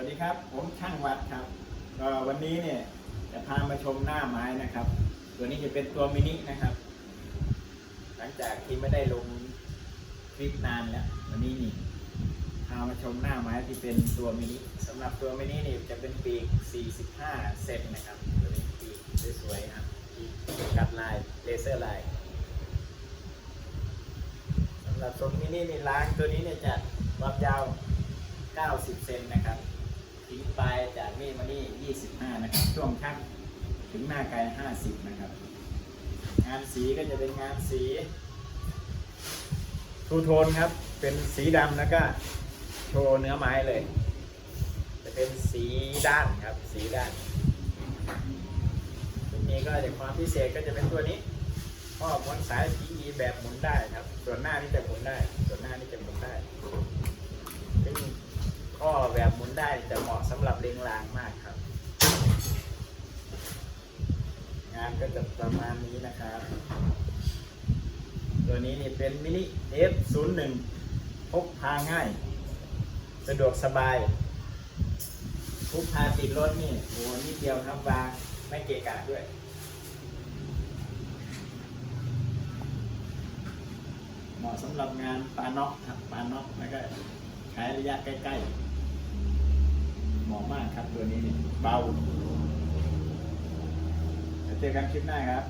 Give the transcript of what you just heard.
วัสดีครับ ผมช่างวัดครับก็วันนี้เนี่ยจะพามาชมหน้าไม้นะครับ ตัวนี้จะเป็นตัวมินินะครับ หลังจากที่ไม่ได้ลงคลิปนานแล้ววันนี้นี่พามาชมหน้าไม้ที่เป็นตัวมินิสำหรับตัวมินินี่จะเป็นปีก 45 เซนนะครับตัวนี้ปีกสวยๆครับปีกกัดลายเลเซอร์ลายสำหรับทรงมินินี่ล้างตัวนี้เนี่ยจะความยาว 90 เซนนะครับ ปลายจากนี่มานี่ 25 นะครับ ช่วงชักถึงหน้าไกล50 นะครับ งานสีก็จะเป็นงานสีทูโทนครับ เป็นสีดำแล้วก็โชว์เนื้อไม้เลย จะเป็นสีด้านครับ สีด้านทีนี้ก็จะความพิเศษก็จะเป็นตัวนี้ข้อม้วนสาย PE แบบหมุนได้ครับ ส่วนหน้านี่จะหมุนได้ ส่วนหน้านี่จะหมุนได้ ซึ่งข้อแบบหมุนได้จะเหมาะ สำหรับเล็งรางมากครับ งานก็จะประมาณนี้นะครับ ตัวนี้นี่เป็นมินิ F01 พกพาง่าย สะดวกสบายพกพาติดรถนี่โอ้นิดเดียวครับวางไม่เกะกะด้วยเหมาะสำหรับงานปลาน็อกครับปลาน็อกแล้วก็ใช้ระยะใกล้ ๆ มาะมากครับตัวนี้นี่เบาแล้วเจอกันคลิปหน้าครับ